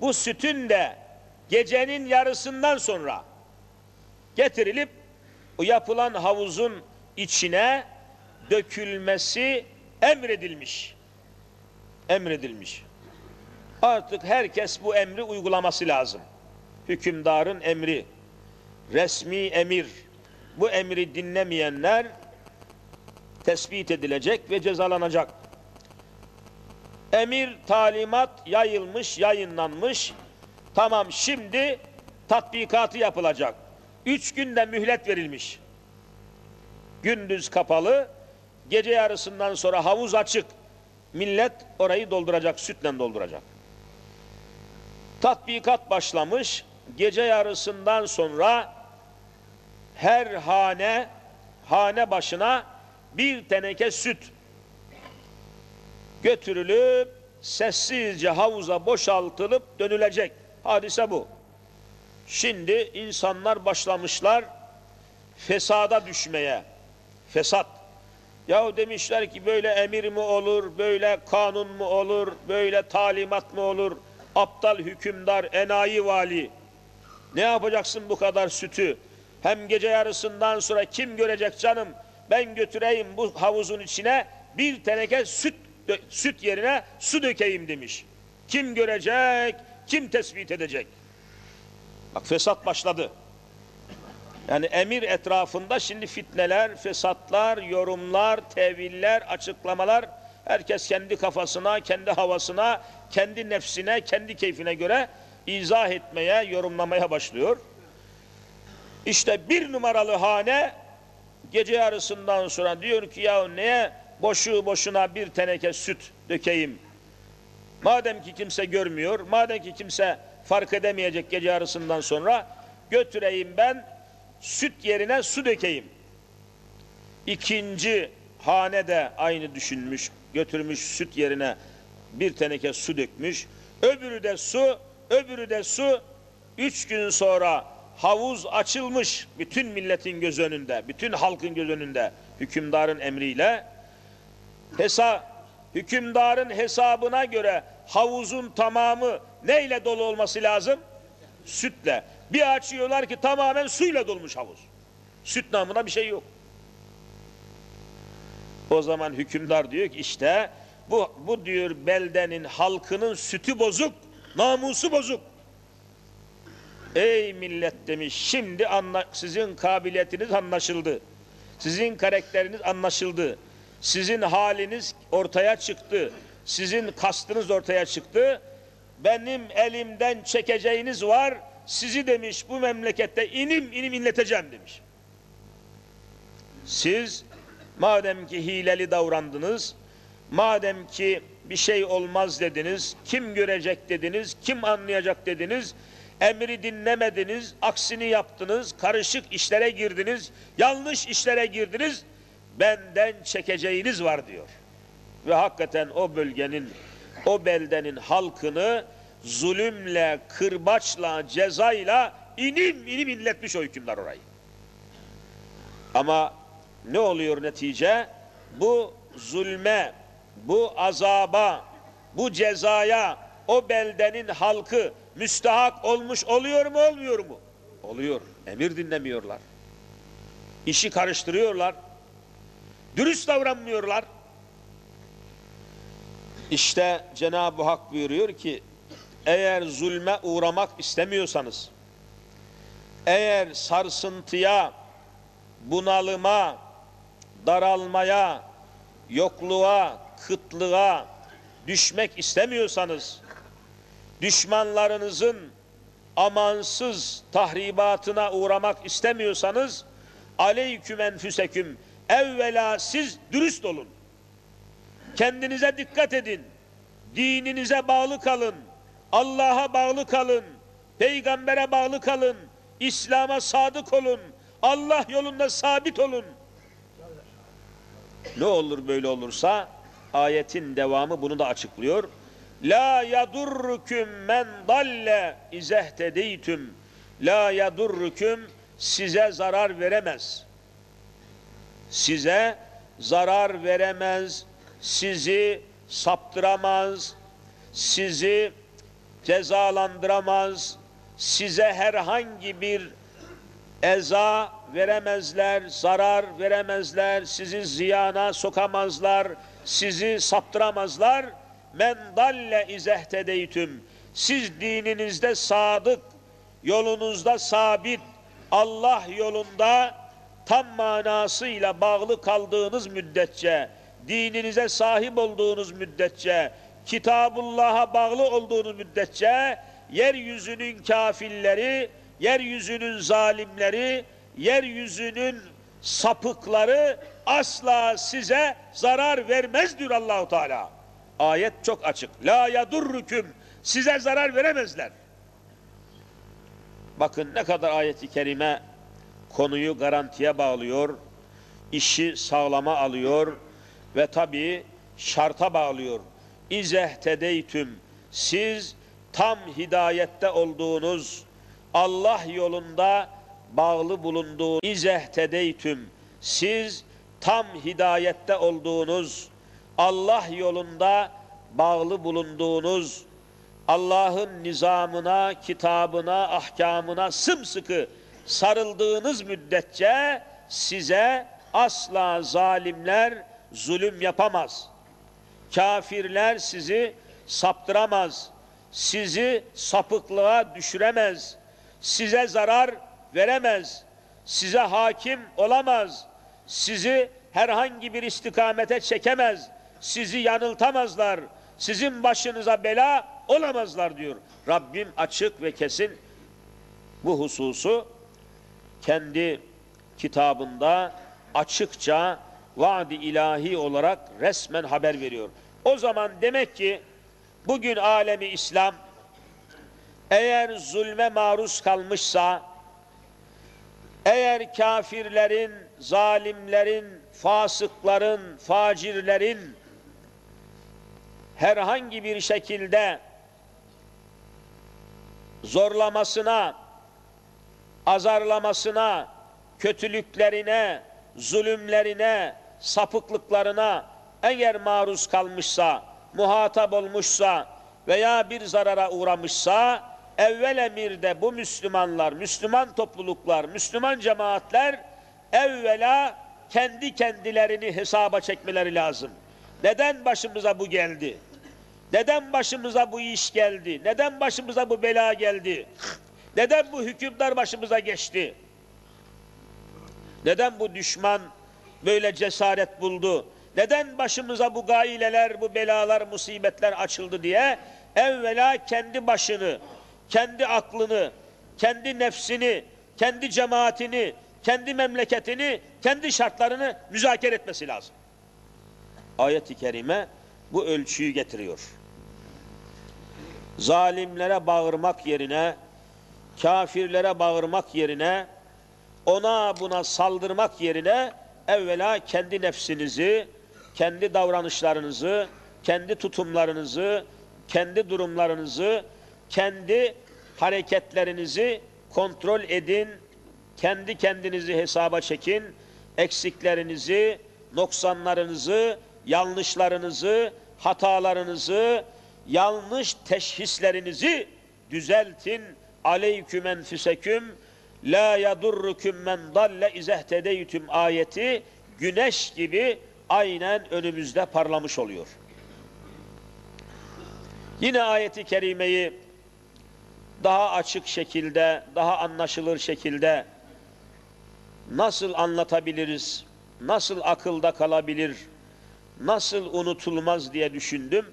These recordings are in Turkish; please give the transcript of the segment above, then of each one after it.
bu sütün de gecenin yarısından sonra getirilip o yapılan havuzun içine dökülmesi emredilmiş. Emredilmiş. Artık herkes bu emri uygulaması lazım. Hükümdarın emri, resmi emir. Bu emri dinlemeyenler tespit edilecek ve cezalanacak. Emir, talimat yayılmış, yayınlanmış. Tamam şimdi tatbikatı yapılacak. Üç günde mühlet verilmiş. Gündüz kapalı, gece yarısından sonra havuz açık. Millet orayı dolduracak, sütle dolduracak. Tatbikat başlamış, gece yarısından sonra her hane, hane başına bir teneke süt götürülüp sessizce havuza boşaltılıp dönülecek. Hadise bu. Şimdi insanlar başlamışlar fesada düşmeye. Fesat. Yahu demişler ki böyle emir mi olur, böyle kanun mu olur, böyle talimat mı olur? Aptal hükümdar, enayi vali. Ne yapacaksın bu kadar sütü? Hem gece yarısından sonra kim görecek canım? Ben götüreyim bu havuzun içine bir teneke süt süt yerine su dökeyim demiş. Kim görecek, kim tespit edecek? Bak fesat başladı. Yani emir etrafında şimdi fitneler, fesatlar, yorumlar, teviller, açıklamalar herkes kendi kafasına, kendi havasına, kendi nefsine, kendi keyfine göre izah etmeye, yorumlamaya başlıyor. İşte bir numaralı hane gece yarısından sonra diyor ki ya neye boşu boşuna bir teneke süt dökeyim. Madem ki kimse görmüyor, madem ki kimse fark edemeyecek gece yarısından sonra götüreyim ben süt yerine su dökeyim. İkinci hane de aynı düşünmüş, götürmüş süt yerine bir teneke su dökmüş. Öbürü de su, öbürü de su. Üç gün sonra havuz açılmış bütün milletin göz önünde, bütün halkın göz önünde hükümdarın emriyle. Hesa, hükümdarın hesabına göre havuzun tamamı neyle dolu olması lazım? Sütle. Bir açıyorlar ki tamamen suyla dolmuş havuz. Süt namına bir şey yok. O zaman hükümdar diyor ki işte bu, bu diyor beldenin halkının sütü bozuk, namusu bozuk. Ey millet demiş şimdi anla, sizin kabiliyetiniz anlaşıldı. Sizin karakteriniz anlaşıldı. Sizin haliniz ortaya çıktı. Sizin kastınız ortaya çıktı. Benim elimden çekeceğiniz var. Sizi demiş bu memlekette inim inim inleteceğim demiş. Siz madem ki hileli davrandınız, madem ki bir şey olmaz dediniz, kim görecek dediniz, kim anlayacak dediniz, emri dinlemediniz, aksini yaptınız, karışık işlere girdiniz, yanlış işlere girdiniz, benden çekeceğiniz var diyor. Ve hakikaten o bölgenin, o beldenin halkını zulümle, kırbaçla, cezayla inim inim inletmiş o hükümdar orayı. Ama ne oluyor netice? Bu zulme, bu azaba, bu cezaya o beldenin halkı müstahak olmuş oluyor mu olmuyor mu? Oluyor. Emir dinlemiyorlar. İşi karıştırıyorlar. Dürüst davranmıyorlar. İşte Cenab-ı Hak buyuruyor ki eğer zulme uğramak istemiyorsanız eğer sarsıntıya bunalıma daralmaya yokluğa kıtlığa düşmek istemiyorsanız düşmanlarınızın amansız tahribatına uğramak istemiyorsanız aleyküm enfüseküm evvela siz dürüst olun. Kendinize dikkat edin. Dininize bağlı kalın. Allah'a bağlı kalın. Peygambere bağlı kalın. İslam'a sadık olun. Allah yolunda sabit olun. Ne olur böyle olursa ayetin devamı bunu da açıklıyor. La yadurrukum men dalle izehtedeytüm. La yadurrukum size zarar veremez. Size zarar veremez, sizi saptıramaz, sizi cezalandıramaz, size herhangi bir eza veremezler, zarar veremezler, sizi ziyana sokamazlar, sizi saptıramazlar. Men dalle izehtedeytüm. Siz dininizde sadık, yolunuzda sabit, Allah yolunda tam manasıyla bağlı kaldığınız müddetçe, dininize sahip olduğunuz müddetçe, Kitabullah'a bağlı olduğunuz müddetçe, yeryüzünün kafirleri, yeryüzünün zalimleri, yeryüzünün sapıkları asla size zarar vermez diyor Allahu Teala. Ayet çok açık. La yadurrukum size zarar veremezler. Bakın ne kadar ayeti kerime konuyu garantiye bağlıyor, işi sağlama alıyor ve tabii şarta bağlıyor. İzehtedeytüm siz tam hidayette olduğunuz Allah yolunda bağlı bulunduğunuz izehtedeytüm siz tam hidayette olduğunuz Allah yolunda bağlı bulunduğunuz Allah'ın nizamına, kitabına, ahkamına sımsıkı sarıldığınız müddetçe size asla zalimler zulüm yapamaz. Kafirler sizi saptıramaz. Sizi sapıklığa düşüremez. Size zarar veremez. Size hakim olamaz. Sizi herhangi bir istikamete çekemez. Sizi yanıltamazlar. Sizin başınıza bela olamazlar diyor. Rabbim açık ve kesin bu hususu kendi kitabında açıkça vaadi ilahi olarak resmen haber veriyor. O zaman demek ki bugün alemi İslam eğer zulme maruz kalmışsa eğer kafirlerin, zalimlerin, fasıkların, facirlerin herhangi bir şekilde zorlamasına, azarlamasına, kötülüklerine, zulümlerine, sapıklıklarına eğer maruz kalmışsa, muhatap olmuşsa veya bir zarara uğramışsa evvel emirde bu Müslümanlar, Müslüman topluluklar, Müslüman cemaatler evvela kendi kendilerini hesaba çekmeleri lazım. Neden başımıza bu geldi? Neden başımıza bu iş geldi? Neden başımıza bu bela geldi? Neden bu hükümdar başımıza geçti? Neden bu düşman böyle cesaret buldu? Neden başımıza bu gaileler, bu belalar, musibetler açıldı diye evvela kendi başını, kendi aklını, kendi nefsini, kendi cemaatini, kendi memleketini, kendi şartlarını müzakere etmesi lazım. Ayet-i kerime bu ölçüyü getiriyor. Zalimlere bağırmak yerine, kafirlere bağırmak yerine, ona buna saldırmak yerine evvela kendi nefsinizi, kendi davranışlarınızı, kendi tutumlarınızı, kendi durumlarınızı, kendi hareketlerinizi kontrol edin, kendi kendinizi hesaba çekin, eksiklerinizi, noksanlarınızı, yanlışlarınızı, hatalarınızı, yanlış teşhislerinizi düzeltin. Aleyküm enfüseküm la yadurrukum men dalle izehtedeytüm ayeti güneş gibi aynen önümüzde parlamış oluyor. Yine ayeti kerimeyi daha açık şekilde, daha anlaşılır şekilde nasıl anlatabiliriz, nasıl akılda kalabilir, nasıl unutulmaz diye düşündüm.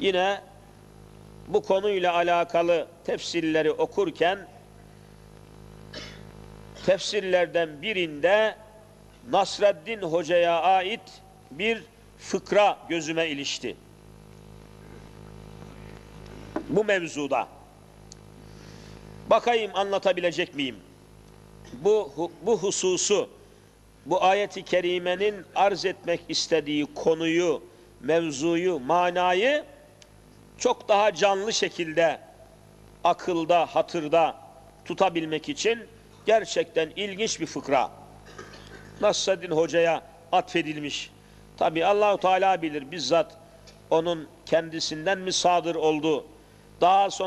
Yine bu konuyla alakalı tefsirleri okurken tefsirlerden birinde Nasreddin Hoca'ya ait bir fıkra gözüme ilişti. Bu mevzuda. Bakayım anlatabilecek miyim? Bu, bu hususu, bu ayeti kerimenin arz etmek istediği konuyu, mevzuyu, manayı çok daha canlı şekilde akılda, hatırda tutabilmek için gerçekten ilginç bir fıkra. Nasreddin Hoca'ya atfedilmiş. Tabi Allahu Teala bilir bizzat onun kendisinden mi sadır oldu Daha sonra